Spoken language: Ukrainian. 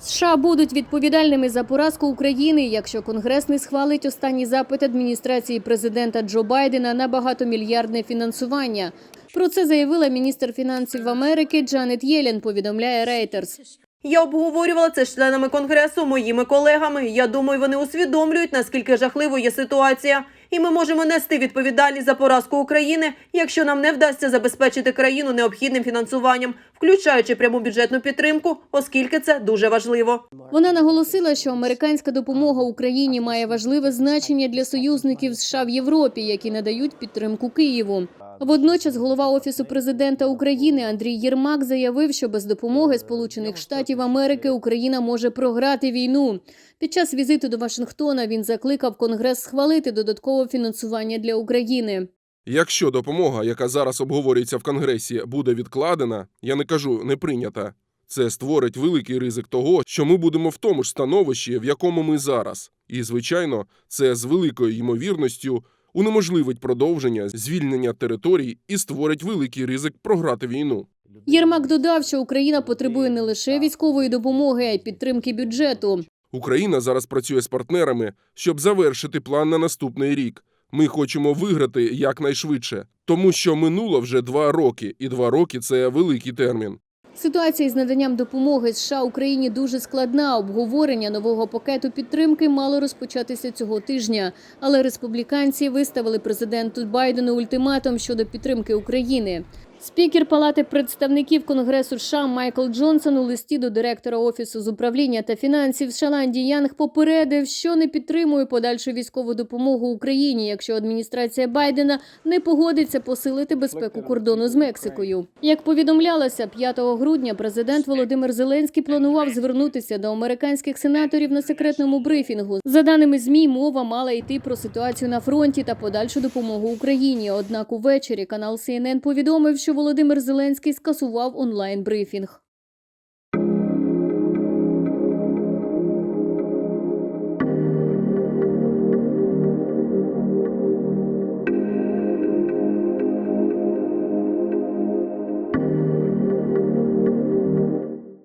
США будуть відповідальними за поразку України, якщо Конгрес не схвалить останній запит адміністрації президента Джо Байдена на багатомільярдне фінансування. Про це заявила міністр фінансів Америки Джанет Єлен, повідомляє Reuters. Я обговорювала це з членами конгресу, моїми колегами. Я думаю, вони усвідомлюють, наскільки жахливою є ситуація, і ми можемо нести відповідальність за поразку України, якщо нам не вдасться забезпечити країну необхідним фінансуванням, включаючи пряму бюджетну підтримку, оскільки це дуже важливо. Вона наголосила, що американська допомога Україні має важливе значення для союзників США в Європі, які надають підтримку Києву. Водночас голова офісу президента України Андрій Єрмак заявив, що без допомоги Сполучених Штатів Америки Україна може програти війну. Під час візиту до Вашингтона він закликав Конгрес схвалити додаткове фінансування для України. Якщо допомога, яка зараз обговорюється в Конгресі, буде відкладена, я не кажу не прийнята. Це створить великий ризик того, що ми будемо в тому ж становищі, в якому ми зараз. І, звичайно, це з великою ймовірністю унеможливить продовження звільнення територій і створить великий ризик програти війну. Єрмак додав, що Україна потребує не лише військової допомоги, а й підтримки бюджету. Україна зараз працює з партнерами, щоб завершити план на наступний рік. Ми хочемо виграти якнайшвидше, тому що минуло вже два роки, і два роки це великий термін. Ситуація з наданням допомоги США Україні дуже складна. Обговорення нового пакету підтримки мало розпочатися цього тижня. Але республіканці виставили президенту Байдену ультиматум щодо підтримки України. Спікер Палати представників Конгресу США Майкл Джонсон у листі до директора офісу з управління та фінансів Шаланді Янг попередив, що не підтримує подальшу військову допомогу Україні, якщо адміністрація Байдена не погодиться посилити безпеку кордону з Мексикою. Як повідомлялося, 5 грудня президент Володимир Зеленський планував звернутися до американських сенаторів на секретному брифінгу. За даними змі, мова мала йти про ситуацію на фронті та подальшу допомогу Україні. Однак увечері канал CNN повідомив, що Володимир Зеленський скасував онлайн брифінг.